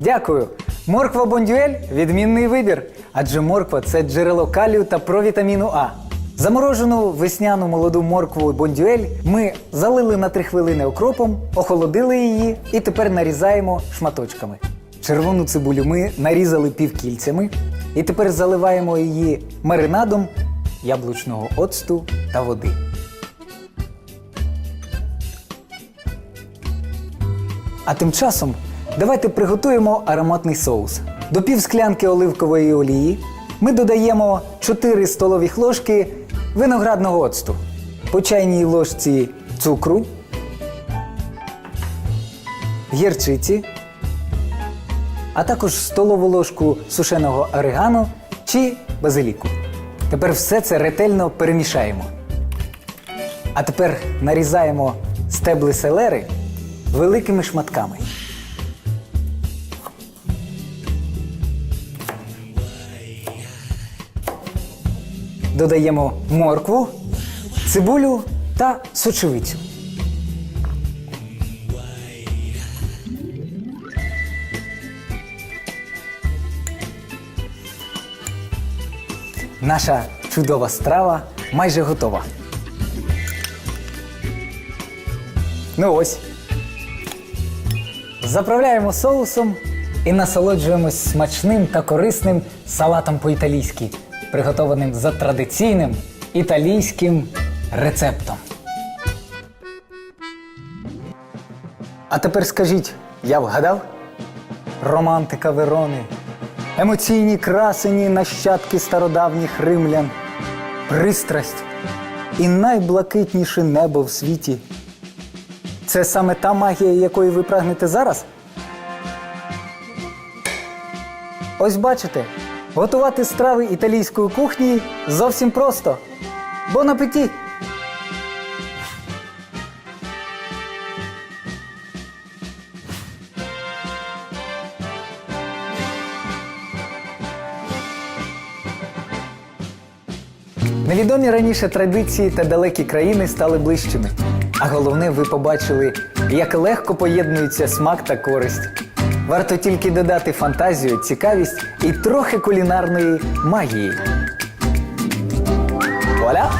Дякую. Морква бондюель відмінний вибір, адже морква це джерело калію та провітаміну А. Заморожену весняну молоду моркву бондюель ми залили на 3 хвилини окропом, охолодили її і тепер нарізаємо шматочками. Червону цибулю ми нарізали півкільцями і тепер заливаємо її маринадом яблучного оцту та води. А тим часом давайте приготуємо ароматний соус. До півсклянки оливкової олії ми додаємо 4 столові ложки виноградного оцту, по чайній ложці цукру, гірчиці, а також столову ложку сушеного орегано чи базиліку. Тепер все це ретельно перемішаємо. А тепер нарізаємо стебли селери великими шматками. Додаємо моркву, цибулю та сочевицю. Наша чудова страва майже готова. Ну ось. Заправляємо соусом і насолоджуємось смачним та корисним салатом по-італійськи, приготованим за традиційним італійським рецептом. А тепер скажіть, я вгадав? Романтика Верони, емоційні красені нащадки стародавніх римлян, пристрасть і найблакитніше небо в світі. Це саме та магія, якої ви прагнете зараз? Ось бачите, готувати страви італійської кухні зовсім просто. Бон апеті! Невідомі раніше традиції та далекі країни стали ближчими. А головне, ви побачили, як легко поєднуються смак та користь. Варто тільки додати фантазію, цікавість і трохи кулінарної магії. Вуаля!